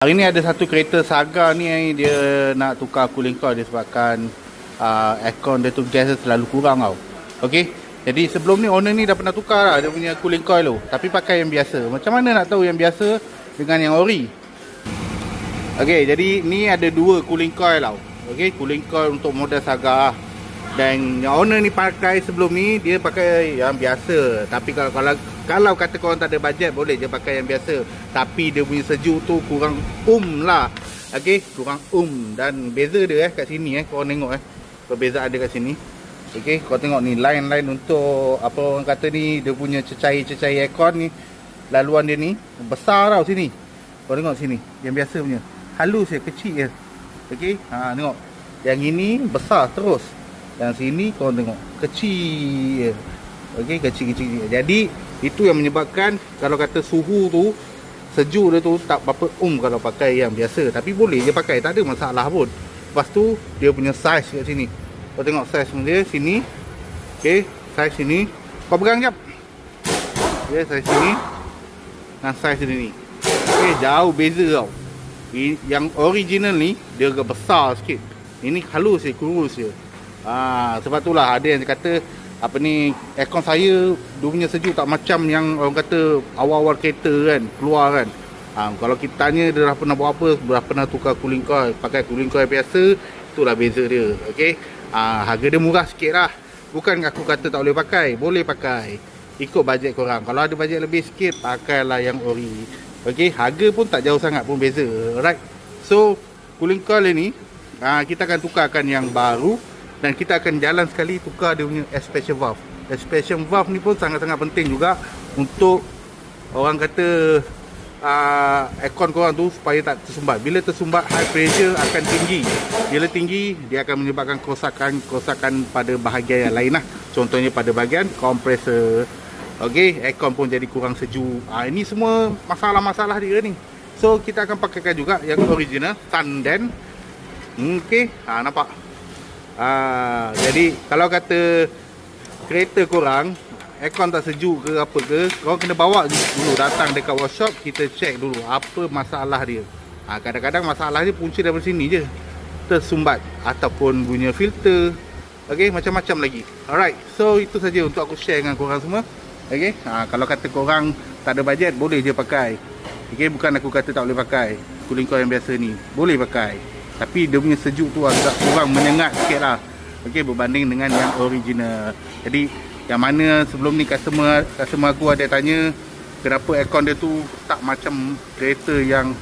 Hari ni ada satu kereta Saga ni eh, dia nak tukar cooling coil disebabkan uh, aircon dia tu gas dia terlalu kurang tau. Okey. Jadi sebelum ni owner ni dah pernah tukar lah dia punya cooling coil tu. Tapi pakai yang biasa. Macam mana nak tahu yang biasa dengan yang ori? Okey, jadi ni ada dua cooling coil tau. Okey, cooling coil untuk model Saga. Dan owner ni pakai sebelum ni dia pakai yang biasa. Tapi kalau kalau kalau kata korang tak ada bajet boleh je pakai yang biasa. Tapi dia punya sejuk tu kurang um lah. Okey, kurang um dan beza dia eh kat sini eh korang tengok eh. Perbezaan dia kat sini. Okey, kau tengok ni line-line untuk apa orang kata ni dia punya cecair-cecair aircon ni laluan dia ni besar tau sini. Kau tengok sini, yang biasa punya. Halus je, kecil je. Okey, ha tengok. Yang ini besar terus. Yang sini kau tengok, kecil. Okey, kecil-kecil. Jadi itu yang menyebabkan kalau kata suhu tu sejuk dia tu tak apa um kalau pakai yang biasa. Tapi boleh je pakai, tak ada masalah pun. Lepas tu dia punya size kat sini. Kau tengok saiz dia sini. Okey, saiz sini. Kau pegang jap. Okey, saiz sini. Dan saiz dia ni. Okey, jauh beza tau. Yang original ni dia agak besar sikit. Ini halus je, kurus je. Ah, sebab itulah ada yang kata apa ni aircon saya dia punya sejuk tak macam yang orang kata awal-awal kereta kan keluar kan. Ah, kalau kita tanya dia dah pernah buat apa, dah pernah tukar cooling coil, pakai cooling coil biasa, itulah beza dia. Okey. Ah, harga dia murah sikit lah. Bukan aku kata tak boleh pakai, boleh pakai. Ikut bajet korang. Kalau ada bajet lebih sikit, pakailah yang ori. Okey, harga pun tak jauh sangat pun beza. Alright. So, cooling coil ni ah, kita akan tukarkan yang baru dan kita akan jalan sekali tukar dia punya expansion valve. Expansion valve ni pun sangat-sangat penting juga untuk orang kata uh, aircon korang tu supaya tak tersumbat. Bila tersumbat high pressure akan tinggi. Bila tinggi dia akan menyebabkan kerosakan-kerosakan pada bahagian yang lain lah. Contohnya pada bahagian kompresor. Okey, aircon pun jadi kurang sejuk. Ah ini semua masalah-masalah dia ni. So kita akan pakaikan juga yang original Sanden. Hmm, Okey, ha nampak. Ah jadi kalau kata kereta korang aircon tak sejuk ke apa ke, kau kena bawa dulu datang dekat workshop kita check dulu apa masalah dia. Ha, kadang-kadang masalah dia punca daripada sini je. Tersumbat ataupun punya filter. Okey, macam-macam lagi. Alright. So itu saja untuk aku share dengan korang semua. Okey. Ha, kalau kata korang tak ada bajet boleh je pakai. Okey, bukan aku kata tak boleh pakai. Cooling coil yang biasa ni. Boleh pakai. Tapi dia punya sejuk tu agak kurang menyengat sikit lah. Okey, berbanding dengan yang original. Jadi, yang mana sebelum ni customer customer aku ada tanya kenapa aircon dia tu tak macam kereta yang